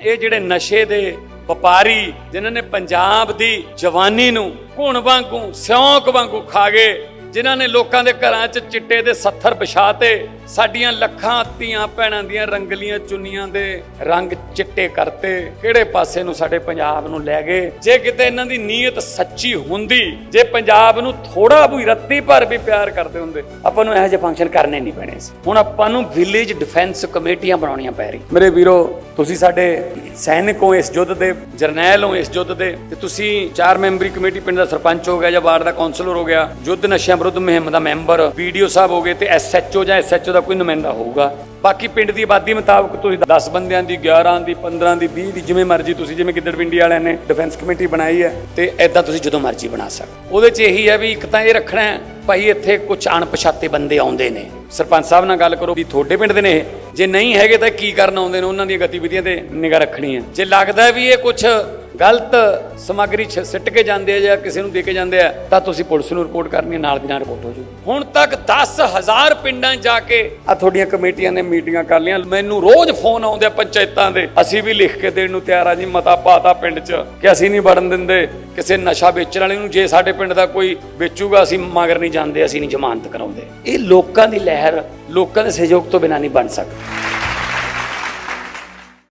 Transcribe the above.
ਇਹ ਜਿਹੜੇ ਨਸ਼ੇ ਦੇ ਵਪਾਰੀ ਜਿਨ੍ਹਾਂ ਨੇ ਪੰਜਾਬ ਦੀ ਜਵਾਨੀ ਨੂੰ ਘੁਣ ਵਾਂਗੂ, ਸਿਉਂਕ ਵਾਂਗੂ ਖਾ ਗਏ, ਜਿਨ੍ਹਾਂ ਨੇ ਲੋਕਾਂ ਦੇ ਘਰਾਂ 'ਚ ਚਿੱਟੇ ਦੇ ਸੱਥਰ ਵਿਛਾਤੇ, ਸਾਡੀਆਂ ਲੱਖਾਂ ਧੀਆਂ ਭੈਣਾਂ ਦੀਆਂ ਰੰਗਲੀਆਂ ਚੁੰਨੀਆਂ ਦੇ ਰੰਗ ਚਿੱਟੇ ਕਰਤੇ, ਕਿਹੜੇ ਪਾਸੇ ਨੂੰ ਸਾਡੇ ਪੰਜਾਬ ਨੂੰ ਲੈ ਗਏ? ਜੇ ਕਿਤੇ ਇਹਨਾਂ ਦੀ ਨੀਅਤ ਸੱਚੀ ਹੁੰਦੀ, ਜੇ ਪੰਜਾਬ ਨੂੰ ਥੋੜਾ ਵੀ ਰੱਤੀ ਭਰ ਵੀ ਪਿਆਰ ਕਰਦੇ ਹੁੰਦੇ, ਆਪਾਂ ਨੂੰ ਇਹੋ ਜਿਹੇ ਫੰਕਸ਼ਨ ਕਰਨੇ ਨਹੀਂ ਪੈਣੇ ਸੀ। ਹੁਣ ਆਪਾਂ ਨੂੰ ਵਿਲੇਜ ਡਿਫੈਂਸ ਕਮੇਟੀਆਂ ਬਣਾਉਣੀਆਂ ਪੈ ਰਹੀ ਮੇਰੇ ਵੀਰੋ ਤੁਸੀਂ ਸਾਡੇ ਸੈਨਿਕ ਹੋ ਇਸ ਯੁੱਧ ਦੇ, ਜਰਨੈਲ ਹੋ ਇਸ ਯੁੱਧ ਦੇ, ਤੇ ਤੁਸੀਂ ਚਾਰ ਮੈਂਬਰੀ ਕਮੇਟੀ ਪਿੰਡ ਦਾ ਸਰਪੰਚ ਹੋ ਗਿਆ ਜਾਂ ਵਾਰਡ ਦਾ ਕਾਉਂਸਲਰ ਹੋ ਗਿਆ, ਯੁੱਧ ਨਸ਼ਿਆਂ ਵਿਰੁੱਧ ਮੁਹਿੰਮ ਦਾ ਮੈਂਬਰ ਵੀਡੀਓ ਸਾਹਿਬ ਹੋ ਗਏ ਤੇ ਐਸਐਚਓ ਜਾਂ ਐਸਐਚਓ ਦਾ ਕੋਈ ਨੁਮਾਇੰਦਾ ਹੋਊਗਾ। ਬਾਕੀ ਪਿੰਡ ਦੀ ਆਬਾਦੀ ਮੁਤਾਬਕ ਤੁਸੀਂ 10 ਬੰਦਿਆਂ ਦੀ 11 ਦੀ 15 ਦੀ 20 ਦੀ, ਜਿਵੇਂ ਮਰਜ਼ੀ ਤੁਸੀਂ, ਜਿਵੇਂ ਗਿੱਦੜ ਪਿੰਡੀ ਵਾਲਿਆਂ ਨੇ ਡਿਫੈਂਸ ਕਮੇਟੀ ਬਣਾਈ ਹੈ ਤੇ ਐਦਾਂ ਤੁਸੀਂ ਜਦੋਂ ਮਰਜ਼ੀ ਬਣਾ ਸਕਦੇ ਉਹਦੇ 'ਚ ਇਹੀ ਹੈ ਵੀ ਇੱਕ ਤਾਂ ਇਹ ਰੱਖਣਾ ਹੈ, ਭਾਈ ਇੱਥੇ ਕੁਝ ਅਣਪਛਾਤੇ ਬੰਦੇ ਆਉਂਦੇ ਨੇ। ਸਰਪੰਚ ਸਾਹਿਬ ਨਾਲ ਗੱਲ ਕਰੋ ਵੀ ਤੁਹਾਡੇ ਪਿੰਡ ਦੇ ਨੇ ਇਹ। ਜੇ ਨਹੀਂ ਹੈਗੇ ਤਾਂ ਕੀ ਕਰਨ ਆਉਂਦੇ ਨੇ? ਉਹਨਾਂ ਦੀਆਂ ਗਤੀਵਿਧੀਆਂ ਤੇ ਨਿਗਾਹ ਰੱਖਣੀ ਹੈ। ਜੇ ਲੱਗਦਾ ਵੀ ਇਹ ਕੁਝ ਗਲਤ ਸਮੱਗਰੀ ਛ- ਸਿੱਟ ਕੇ ਜਾਂਦੇ ਆ ਜਾਂ ਕਿਸੇ ਨੂੰ ਦੇ ਕੇ ਜਾਂਦੇ ਆ ਤਾਂ ਤੁਸੀਂ ਪੁਲਿਸ ਨੂੰ ਰਿਪੋਰਟ ਕਰਨੀ ਹੈ, ਨਾਲ ਦੀ ਨਾਲ ਰਿਪੋਰਟ ਹੋ ਜੂ ਹੁਣ ਤੱਕ 10000 ਪਿੰਡਾਂ ਜਾ ਕੇ ਆ ਤੁਹਾਡੀਆਂ ਕਮੇਟੀਆਂ ਨੇ ਮੀਟਿੰਗਾਂ ਕਰ ਲਈਆਂ। ਮੈਨੂੰ ਰੋਜ਼ ਫੋਨ ਆਉਂਦੇ ਆ ਪੰਚਾਇਤਾਂ ਦੇ ਅਸੀਂ ਵੀ ਲਿਖ ਕੇ ਦੇਣ ਨੂੰ ਤਿਆਰ ਆ ਜੀ ਮਤਾ ਪਾਤਾ ਪਿੰਡ 'ਚ ਕਿ ਅਸੀਂ ਨਹੀਂ ਵੜਨ ਦਿੰਦੇ ਕਿਸੇ ਨਸ਼ਾ ਵੇਚਣ ਵਾਲੇ ਨੂੰ ਜੇ ਸਾਡੇ ਪਿੰਡ ਦਾ ਕੋਈ ਵੇਚੂਗਾ ਅਸੀਂ ਮਗਰ ਨਹੀਂ ਜਾਂਦੇ ਅਸੀਂ ਨਹੀਂ ਜ਼ਮਾਨਤ ਕਰਾਉਂਦੇ। ਇਹ ਲੋਕਾਂ ਦੀ ਲਹਿਰ ਲੋਕਾਂ ਦੇ ਸਹਿਯੋਗ ਤੋਂ ਬਿਨਾਂ ਨਹੀਂ ਬਣ ਸਕਦੀ।